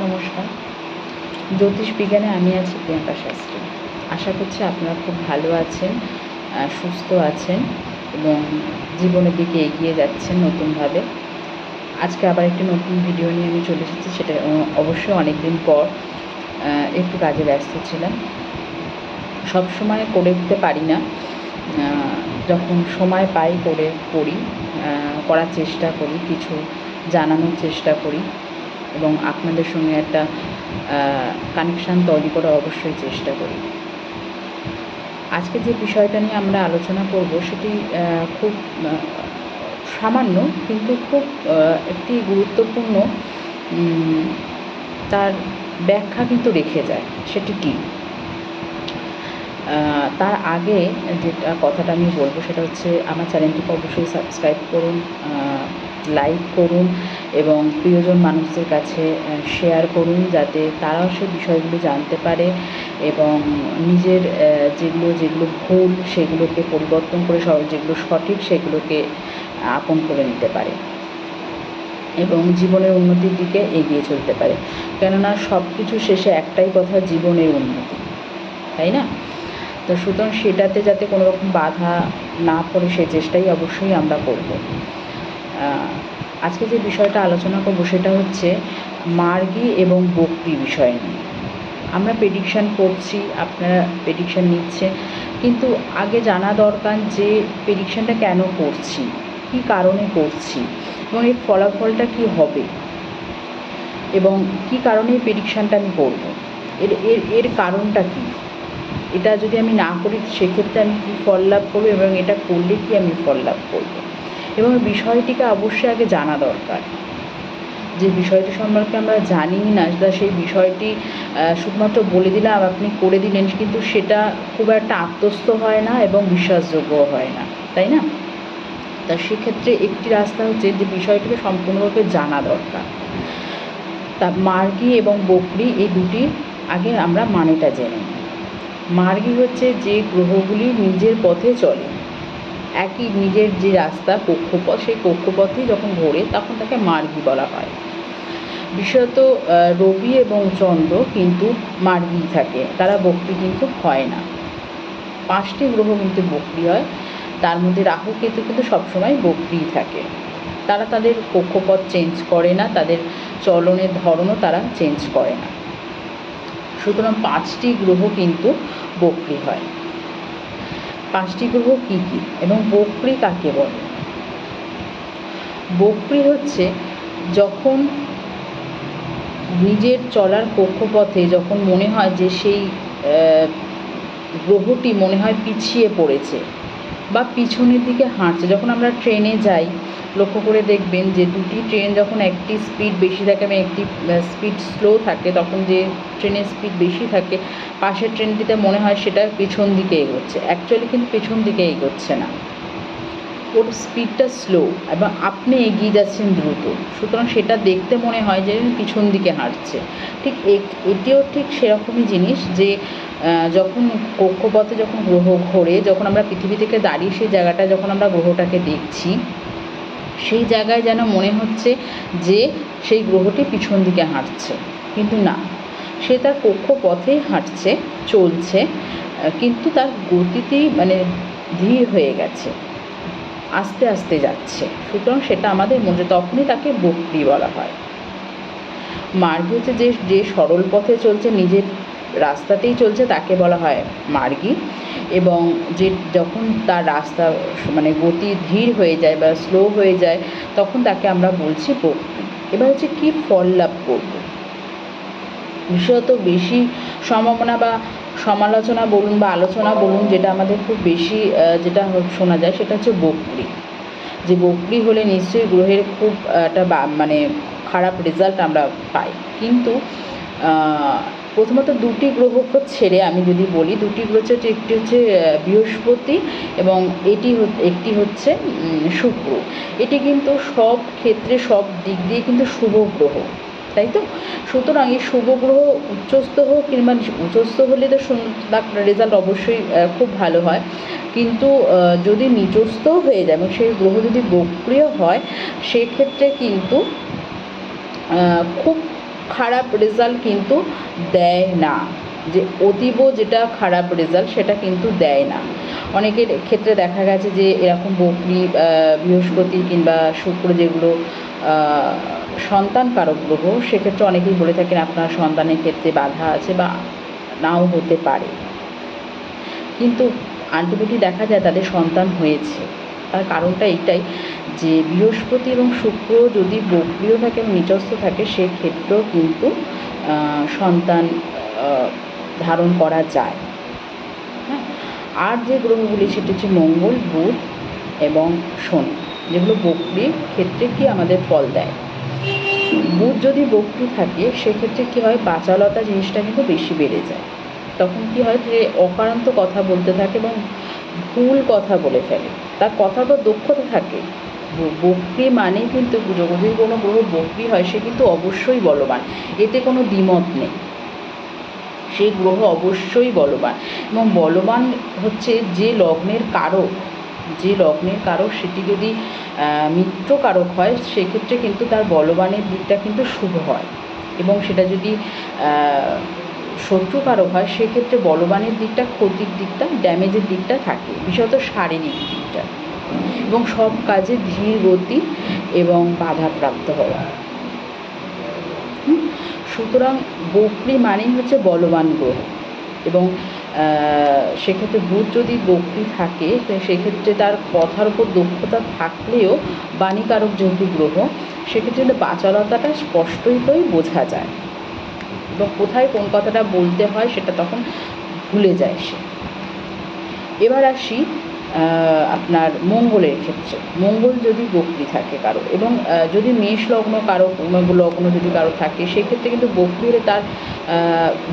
নমস্কার। জ্যোতিষ বিজ্ঞানে আমি আছি প্রিয়াঙ্কা শাস্ত্রী। আশা করছি আপনারা খুব ভালো আছেন সুস্থ আছেন এবং জীবনের দিকে এগিয়ে যাচ্ছেন নতুনভাবে। আজকে আবার একটি নতুন ভিডিও নিয়ে আমি চলে এসেছি, সেটা অবশ্যই অনেক দিন পর একটু কাজে ব্যস্ত ছিলাম। সব সময় করে উঠতে পারি না যখন সময় পাই করে করি করার চেষ্টা করি, কিছু জানানোর চেষ্টা করি। এবং আপনাদের সঙ্গে একটা কানেকশান তৈরি করার অবশ্যই চেষ্টা করি। আজকে যে বিষয়টা নিয়ে আমরা আলোচনা করব সেটি খুব সামান্য কিন্তু খুব একটি গুরুত্বপূর্ণ তার ব্যাখ্যা কিন্তু রেখে যায়। সেটি কী? তার আগে যেটা কথাটা আমি বলব সেটা হচ্ছে, আমার চ্যানেলটিকে অবশ্যই সাবস্ক্রাইব করুন। লাইক করুন এবং প্রিয়জন মানুষদের কাছে শেয়ার করুন যাতে তারাও সে বিষয়গুলো জানতে পারে এবং নিজের যেগুলো যেগুলো ভুল সেগুলোকে পরিবর্তন করে যেগুলো সঠিক সেগুলোকে আপন করে নিতে পারে এবং জীবনের উন্নতির দিকে এগিয়ে চলতে পারে। কেননা সব কিছু শেষে একটাই কথা, জীবনের উন্নতি। তাই না? তো সুতরাং সেটাতে যাতে কোনো রকম বাধা না পড়ে, সে চেষ্টাই অবশ্যই আমরা করব। আজকে যে বিষয়টা আলোচনা করব সেটা হচ্ছে মার্গী এবং বকরি বিষয় নিয়ে। আমরা প্রেডিকশান করছি, আপনারা প্রেডিকশান নিচ্ছে, কিন্তু আগে জানা দরকার যে প্রেডিকশানটা কেন করছি, কী কারণে করছি এবং এর ফলাফলটা কী হবে এবং কী কারণে প্রেডিকশানটা আমি করব, এর এর এর কারণটা কী? এটা যদি আমি না করি, সেক্ষেত্রে আমি কী ফল লাভ করব এবং এটা করলে কি আমি ফল লাভ করব? এবং বিষয়টিকে অবশ্যই আগে জানা দরকার। যে বিষয়টি সম্পর্কে আমরা জানি না তা সেই বিষয়টি শুধুমাত্র বলে দিলাম, আপনি করে দিলেন, কিন্তু সেটা খুব একটা আত্মস্থ হয় না এবং বিশ্বাসযোগ্য হয় না, তাই না? তা সেক্ষেত্রে একটি রাস্তা হচ্ছে যে বিষয়টিকে সম্পূর্ণরূপে জানা দরকার। তা মার্গী এবং বকরি এই দুটি আগে আমরা মানেটা জেনে মার্গী হচ্ছে যে গ্রহগুলি নিজের পথে চলে। একই নিজের যে রাস্তা কক্ষপথ, সেই কক্ষপথেই যখন ঘোরে, তখন তাকে মার্গী বলা হয়। বিশেষত রবি এবং চন্দ্র কিন্তু মার্গী থাকে। তারা বক্রি কিন্তু হয় না। পাঁচটি গ্রহ কিন্তু বক্রি হয়। তার মধ্যে রাহু কেতু কিন্তু সবসময় বক্রিই থাকে। তারা তাদের কক্ষপথ চেঞ্জ করে না, তাদের চলনের ধরনও তারা চেঞ্জ করে না। সুতরাং পাঁচটি গ্রহ কিন্তু বক্রি হয়। পাঁচটি গ্রহ কী কী এবং বক্রি কাকে বলে? বক্রি হচ্ছে যখন নিজের চলার কক্ষপথে যখন মনে হয় যে সেই গ্রহটি মনে হয় পিছিয়ে পড়েছে বা পিছনের দিকে হাঁটছে, যখন আমরা ট্রেনে যাই, লক্ষ্য করে দেখবেন যে দুটি ট্রেন যখন একটি স্পিড বেশি থাকে এবং একটি স্পিড স্লো থাকে, তখন যে ট্রেনের স্পিড বেশি থাকে, পাশের ট্রেনটিতে মনে হয় সেটা পেছন দিকে এগোচ্ছে। অ্যাকচুয়ালি কিন্তু পেছন দিকে এগোচ্ছে না। ওর স্পিডটা স্লো এবং আপনি এগিয়ে যাচ্ছেন দ্রুত। সুতরাং সেটা দেখতে মনে হয় যে পিছন দিকে হাঁটছে। ঠিক এটিও ঠিক সেরকমই জিনিস যে যখন কক্ষপথে যখন গ্রহ ঘোরে, যখন আমরা পৃথিবী থেকে দাঁড়িয়ে সেই জায়গাটা যখন আমরা গ্রহটাকে দেখছি, সেই জায়গায় যেন মনে হচ্ছে যে সেই গ্রহটি পিছন দিকে হাঁটছে। কিন্তু না, সে তার কক্ষপথেই হাঁটছে, চলছে কিন্তু তার গতিতেই মানে ধীর হয়ে গেছে, আস্তে আস্তে যাচ্ছে। সুতরাং সেটা আমাদের মনে তখনই তাকে বক্রি বলা হয়। মার্গ হচ্ছে যে যে সরল পথে চলছে, নিজের রাস্তাতেই চলছে তাকে বলা হয় মার্গী। এবং যে যখন তার রাস্তা মানে গতি ধীর হয়ে যায় বা স্লো হয়ে যায়, তখন তাকে আমরা বলছি বক্রি এবার হচ্ছে কী ফল লাভ করব। বিশেষত বেশি সম্ভাবনা বা সমালোচনা বলুন বা আলোচনা বলুন, যেটা আমাদের খুব বেশি যেটা শোনা যায় সেটা হচ্ছে বকরি। যে বকরি হলে নিশ্চয়ই গ্রহের খুব একটা মানে খারাপ রেজাল্ট আমরা পাই। কিন্তু প্রথমত দুটি গ্রহকে ছেড়ে আমি যদি বলি, দুটি গ্রহ হচ্ছে, একটি হচ্ছে বৃহস্পতি এবং এটি একটি হচ্ছে শুক্র। এটি কিন্তু সব ক্ষেত্রে, সব দিক দিয়ে কিন্তু শুভ গ্রহ, তাই তো? সুতরাং এই শুভ গ্রহ উচ্চস্থ হোক কিংবা উচ্চস্থ হলে তো তার রেজাল্ট অবশ্যই খুব ভালো হয়। কিন্তু যদি নিচস্থ হয়ে যায় এবং সেই গ্রহ যদি বক্রিয় হয়, সেক্ষেত্রে কিন্তু খুব খারাপ রেজাল্ট কিন্তু দেয় না। যে অতীব যেটা খারাপ রেজাল্ট সেটা কিন্তু দেয় না। অনেকের ক্ষেত্রে দেখা গেছে যে এরকম বকরি বৃহস্পতি কিংবা শুক্র যেগুলো সন্তান কারক গ্রহ, সেক্ষেত্রে অনেকেই বলে থাকেন আপনার সন্তানের ক্ষেত্রে বাধা আছে বা নাও হতে পারে। কিন্তু আলটিমেটলি দেখা যায় তাদের সন্তান হয়েছে। তার কারণটা এইটাই যে বৃহস্পতি এবং শুক্র যদি বক্রিয় থাকে নিচস্থ থাকে, সেক্ষেত্রেও কিন্তু সন্তান ধারণ করা যায়। হ্যাঁ? আর যে গ্রহগুলি, সেটি হচ্ছে মঙ্গল, বুধ এবং শনি। যেগুলো বক্রির ক্ষেত্রে কি আমাদের ফল দেয়? বুধ যদি বক্রি থাকে, সেক্ষেত্রে কী হয়? বাচালতা জিনিসটা কিন্তু বেশি বেড়ে যায়। তখন কি হয়? যে অকারান্ত কথা বলতে থাকে এবং ভুল কথা বলে ফেলে। তার কথার পর দক্ষতা থাকে। বক্রি মানেই কিন্তু যদি কোনো গ্রহ বক্রি হয়, সে কিন্তু অবশ্যই বলবান। এতে কোনো দ্বিমত নেই। সেই গ্রহ অবশ্যই বলবান। এবং বলবান হচ্ছে যে লগ্নের কারক, যে লগ্নের কারক সেটি যদি মিত্র কারক হয়, সেক্ষেত্রে কিন্তু তার বলবানের দিকটা কিন্তু শুভ হয়। এবং সেটা যদি আহ, শত্রু কারক হয় সেক্ষেত্রে বলবানের দিকটা ক্ষতির দিকটা ড্যামেজের দিকটা থাকে। বিশেষত শারীরিক দিকটা। এবং সব কাজে ধীর গতি এবং বাধাপ্রাপ্ত হওয়া? সুতরাং বকরি মানেই হচ্ছে বলবান গ্রহ। এবং সেক্ষেত্রে বুধ যদি বকরি থাকে সেক্ষেত্রে তার কথার উপর দক্ষতা থাকলেও বাণীকারক যেহেতু গ্রহ সেক্ষেত্রে বাচালতাটা স্পষ্টতই বোঝা যায়। এবং কোথায় কোন কথাটা বলতে হয় সেটা তখন ভুলে যায় সে। এবার আসি আপনার মঙ্গলের ক্ষেত্রে। মঙ্গল যদি বকরি থাকে কারও এবং যদি মেষ লগ্ন কারও লগ্ন যদি কারও থাকে, সেক্ষেত্রে কিন্তু বকরি হলে তার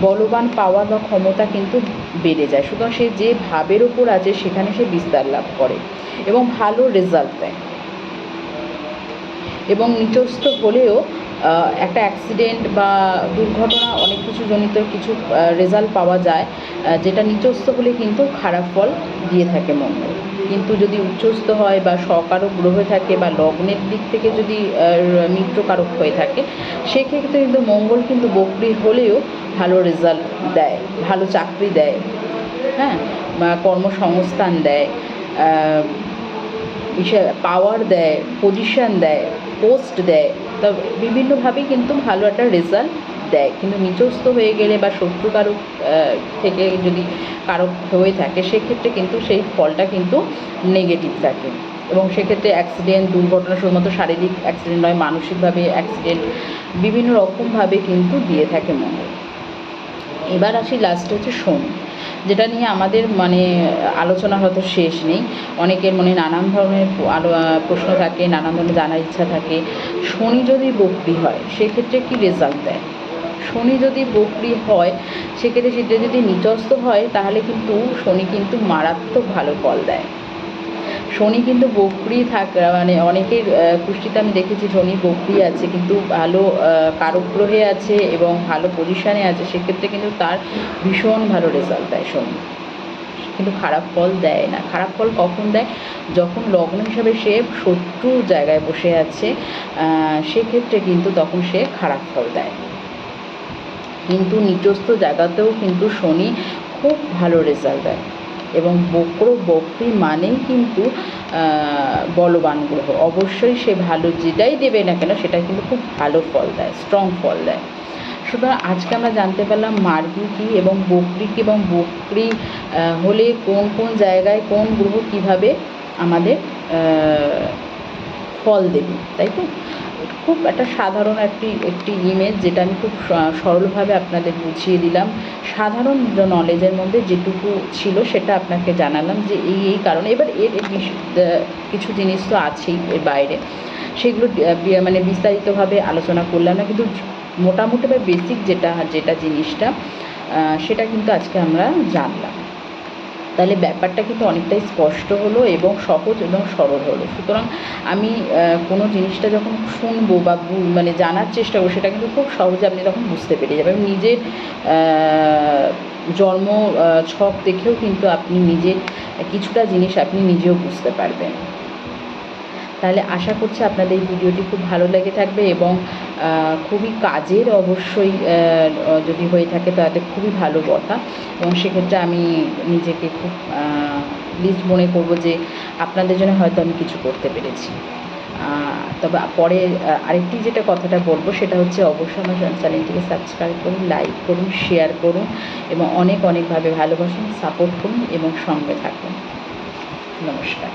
বলবান পাওয়ার বা ক্ষমতা কিন্তু বেড়ে যায়। সুতরাং সে যে ভাবের ওপর আছে সেখানে সে বিস্তার লাভ করে এবং ভালো রেজাল্ট দেয়। এবং নিচস্থ হলেও একটা অ্যাক্সিডেন্ট বা দুর্ঘটনা, অনেক কিছু জনিত কিছু রেজাল্ট পাওয়া যায় যেটা নিচস্থ হলে কিন্তু খারাপ ফল দিয়ে থাকে মঙ্গল। কিন্তু যদি উচ্চস্থ হয় বা সকারক গ্রহে থাকে বা লগ্নের দিক থেকে যদি মিত্রকারক হয়ে থাকে, সেক্ষেত্রে কিন্তু মঙ্গল কিন্তু বকরি হলেও ভালো রেজাল্ট দেয়, ভালো চাকরি দেয় হ্যাঁ? বা কর্মসংস্থান দেয় পাওয়ার দেয় পজিশন দেয় পোস্ট দেয়। তা বিভিন্নভাবেই কিন্তু ভালো একটা রেজাল্ট দেয়। কিন্তু নিচস্থ হয়ে গেলে বা শত্রু আহ, থেকে যদি কারও হয়ে থাকে সেক্ষেত্রে কিন্তু সেই ফলটা কিন্তু নেগেটিভ থাকে। এবং সেক্ষেত্রে অ্যাক্সিডেন্ট দুর্ঘটনা শুধুমাত্র শারীরিক অ্যাক্সিডেন্ট নয় মানসিকভাবে অ্যাক্সিডেন্ট বিভিন্ন রকমভাবে কিন্তু দিয়ে থাকে মঙ্গল এবার আসি লাস্টে হচ্ছে শনি যেটা নিয়ে আমাদের মানে আলোচনা হয়তো শেষ নেই। অনেকের মনে নানান ধরনের আলো প্রশ্ন থাকে নানান ধরনের জানার ইচ্ছা থাকে। শনি যদি বকরি হয় সেক্ষেত্রে কি রেজাল্ট দেয়? শনি যদি বকরি হয় সেক্ষেত্রে সেটা যদি নিচস্থ হয় তাহলে কিন্তু শনি কিন্তু মারাত্মক ভালো ফল দেয়। শনি কিন্তু বকরি থাক মানে অনেকের কুষ্টিতে আমি দেখেছি শনি বকরি আছে কিন্তু ভালো আহ, কারক গ্রহে আছে এবং ভালো পজিশানে আছে সেক্ষেত্রে কিন্তু তার ভীষণ ভালো রেজাল্ট দেয় শনি। কিন্তু খারাপ ফল দেয় না। খারাপ ফল কখন দেয়? যখন লগ্ন হিসাবে সে শত্রু জায়গায় বসে আছে সেক্ষেত্রে কিন্তু তখন সে খারাপ ফল দেয়। কিন্তু নিচস্থ জায়গাতেও কিন্তু শনি খুব ভালো রেজাল্ট দেয়। এবং বক্র বক্রি মানেই কিন্তু বলবান গ্রহ। অবশ্যই সে ভালো যেটাই দেবে না কেন, সেটা কিন্তু খুব ভালো ফল দেয় স্ট্রং ফল দেয়। সুতরাং আজকে আমরা জানতে পারলাম মার্গি কী এবং বকরি এবং বকরি হলে কোন কোন জায়গায় কোন গ্রহ কীভাবে আমাদের ফল দেবে, তাই তো? খুব একটা সাধারণ একটি একটি ইমেজ যেটা আমি খুব সরলভাবে আপনাদের বুঝিয়ে দিলাম। সাধারণ নলেজের মধ্যে যেটুকু ছিল সেটা আপনাকে জানালাম যে এই এই কারণে। এবার এর কিছু জিনিস তো আছেই এর বাইরে। সেগুলো মানে বিস্তারিতভাবে আলোচনা করলাম না, কিন্তু মোটামুটি বা বেসিক যেটা যেটা জিনিসটা সেটা কিন্তু আজকে আমরা জানলাম। তাহলে ব্যাপারটা কিন্তু অনেকটাই স্পষ্ট হলো এবং সহজ এবং সরল হলো। সুতরাং আমি কোনো জিনিসটা যখন শুনব বা মানে জানার চেষ্টা করব, সেটা কিন্তু খুব সহজে আপনি তখন বুঝতে পেরে যাবেন। নিজের জন্ম ছক দেখেও কিন্তু আপনি নিজের কিছুটা জিনিস আপনি নিজেও বুঝতে পারবেন। তাহলে আশা করছি আপনাদের এই ভিডিওটি খুব ভালো লেগে থাকবে এবং খুবই কাজের অবশ্যই যদি হয়ে থাকে তাহলে খুবই ভালো কথা। এবং সেক্ষেত্রে আমি নিজেকে খুব লিস্ট মনে করব যে আপনাদের জন্য হয়তো আমি কিছু করতে পেরেছি। তবে পরে আরেকটি যেটা কথাটা বলব সেটা হচ্ছে অবশ্যই আমার চ্যানেলটিকে সাবস্ক্রাইব করুন লাইক করুন শেয়ার করুন এবং অনেক অনেকভাবে ভালোবাসুন সাপোর্ট করুন এবং সঙ্গে থাকুন। নমস্কার।